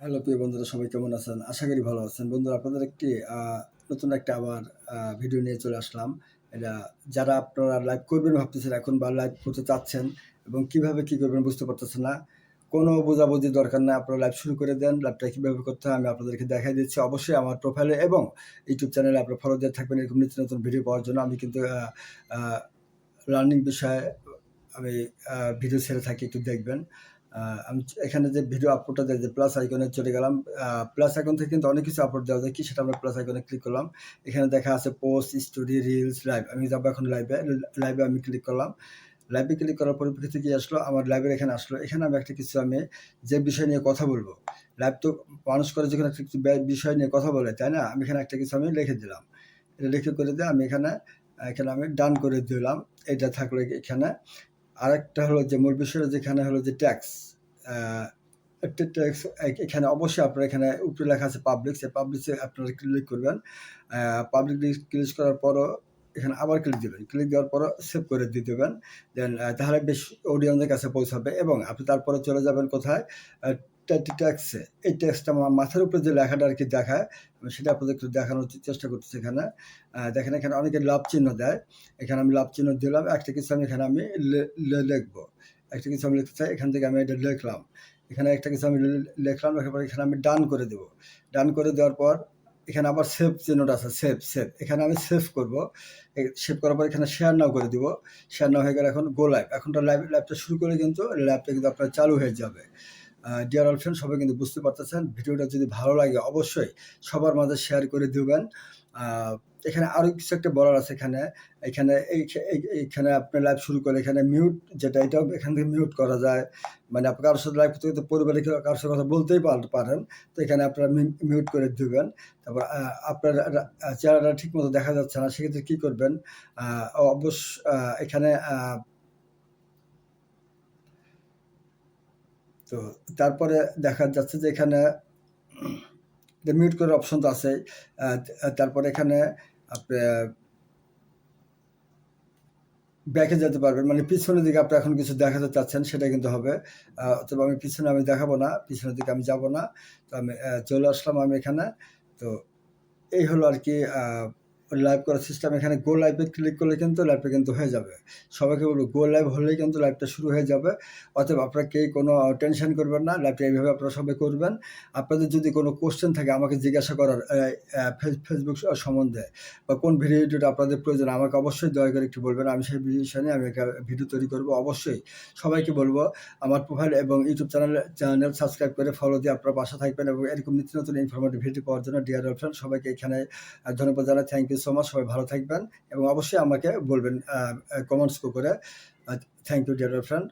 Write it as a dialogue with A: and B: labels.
A: Hello, প্রিয় বন্ধুরা, সবাই কেমন আছেন? আশা করি ভালো আছেন। বন্ধুরা, আপনাদের একটি নতুন একটা আবার ভিডিও নিয়ে চলে আসলাম। এটা যারা আপনারা লাইভ করবেন ভাবতেছেন এখন বা লাইভ করতে চাচ্ছেন এবং কীভাবে কি করবেন বুঝতে পারতেছেন না, কোনো বোঝাবুঝি দরকার নাই। আপনারা লাইভ শুরু করে দেন লাইভটা কীভাবে করতে হয় আমি আপনাদেরকে দেখাই দিচ্ছি। অবশ্যই আমার প্রোফাইলে এবং ইউটিউব চ্যানেলে আপনারা ফলো দিয়ে থাকবেন। এরকম নিত্য নতুন ভিডিও পাওয়ার জন্য আমি কিন্তু লার্নিং বিষয়ে আমি ভিডিও ছেড়ে থাকি, একটু দেখবেন। আমি এখানে যে ভিডিও আপলোডটা দেয় যে প্লাস আইকনে চলে গেলাম প্লাস আইকন থেকে কিন্তু অনেক কিছু আপলোড দেওয়া যায়। কি সেটা আমরা প্লাস আইকনে ক্লিক করলাম। এখানে দেখা আছে পোস্ট স্টোরি রিলস লাইভ আমি যাব এখন লাইভে লাইভে আমি ক্লিক করলাম। লাইভে ক্লিক করার পরিপ্রেক্ষিতে কি আসলো? আমার লাইভের এখানে আসলো। এখানে আমি একটা কিছু আমি যে বিষয় নিয়ে কথা বলব। লাইভ তো মানুষ করে যখন একটা কিছু বিষয় নিয়ে কথা বলে, তাই না? আমি এখানে একটা কিছু আমি লিখে দিলাম। লিখে করে দিয়ে আমি এখানে এখানে আমি ডান করে দিলাম। এটা থাকল এখানে। আরেকটা হলো যে মূল বিষয়টা যেখানে হলো যে ট্যাক্স একটা ট্যাক্স এখানে অবশ্যই আপনার এখানে উপরে লেখা আছে পাবলিক সে পাবলিকে আপনারা ক্লিক করবেন। পাবলিক ক্লিক করার পরও এখানে আবার ক্লিক দেবেন। ক্লিক দেওয়ার পরও সেভ করে দিয়ে দেবেন। দেন তাহলে বেশ অডিয়েন্সের কাছে পৌঁছাবে এবং আপনি তারপরে চলে যাবেন কোথায়? ট্যাক্সে এই ট্যাক্সটা আমার মাথার উপরে যে লেখাটা আর কি দেখায়, আমি সেটা আপনাদের একটু দেখানোর চেষ্টা করতেছি এখানে। দেখেন এখানে অনেকে লাভ চিহ্ন দেয়। এখানে আমি লাভ চিহ্ন দিলাম, একটা কিছু আমি এখানে আমি লিখব। একটা কিছু আমি লিখতে চাই, এখান থেকে আমি এটা লিখলাম। এখানে একটা কিছু আমি লিখলাম, লেখার পর এখানে আমি ডান করে দেবো। ডান করে দেওয়ার পর এখানে আবার সেভ চিহ্নটা আছে সেভ সেভ এখানে আমি সেভ করব। সেভ করার পর এখানে শেয়ার নাও করে দিব। শেয়ার নাও হয়ে গেলে এখন গো লাইভ এখন তো লাইভ লাইভটা শুরু করে কিন্তু লাইভটা কিন্তু আপনার চালু হয়ে যাবে। ডিয়ার অল ফ্রেন্ড সবাই কিন্তু বুঝতে পারতেছেন। ভিডিওটা যদি ভালো লাগে, অবশ্যই সবার মাঝে শেয়ার করে দেবেন। এখানে আরও কিছু একটা বলার আছে এখানে। এখানে এইখানে আপনি লাইভ শুরু করে এখানে মিউট যেটা, এটাও এখান থেকে মিউট করা যায়। মানে আপনি কারোর সাথে লাইভ করতে করতে পরিবারে কারোর সাথে কথা বলতেই পার- পারেন। তো এখানে আপনারা মিউট করে দেবেন। তারপর আপনার চেহারাটা ঠিক মতো দেখা যাচ্ছে না। সেক্ষেত্রে কী করবেন? অবশ্য এখানে তো তারপরে দেখা যাচ্ছে যে এখানে মিউট করার অপশন তো আছে তারপরে এখানে আপনি ব্যাকে যেতে পারবেন। মানে পিছনের দিকে আপনি এখন কিছু দেখাতে চাচ্ছেন সেটা কিন্তু হবে। তবে আমি পিছনে আমি দেখাবো না, পিছনের দিকে আমি যাব না। তো আমি চলে আসলাম আমি এখানে। তো এই হলো আর কি লাইভ করার সিস্টেম এখানে গো লাইভে ক্লিক করলে কিন্তু লাইভটা কিন্তু হয়ে যাবে। সবাইকে বলব গো লাইভ হলেই কিন্তু লাইভটা শুরু হয়ে যাবে। অতএব আপনারা কেউ কোনো টেনশন করবেন না লাইভটা এইভাবে আপনারা সবাই করবেন। আপনাদের যদি কোনো কোশ্চেন থাকে আমাকে জিজ্ঞাসা করার ফেসবুক সম্বন্ধে বা কোন ভিডিওটা আপনাদের প্রয়োজন আমাকে অবশ্যই দয়া করে একটু বলবেন। আমি সেই বিষয় নিয়ে আমি একটা ভিডিও তৈরি করব অবশ্যই। সবাইকে বলব, আমার প্রোফাইল এবং ইউটিউব চ্যানেল চ্যানেল সাবস্ক্রাইব করে ফলো দিয়ে আপনারা পাশে থাকবেন এবং এরকম নিত্য নতুন ইনফরমেটিভ ভিডিও পাওয়ার জন্য ডিয়ার ফ্রেন্ড সবাইকে এখানে ধন্যবাদ জানাই। থ্যাংক ইউ সো মাচ সবাই ভালো থাকবেন এবং অবশ্যই আমাকে বলবেন কমেন্টস করে থ্যাংক ইউ ডিয়ার ফ্রেন্ড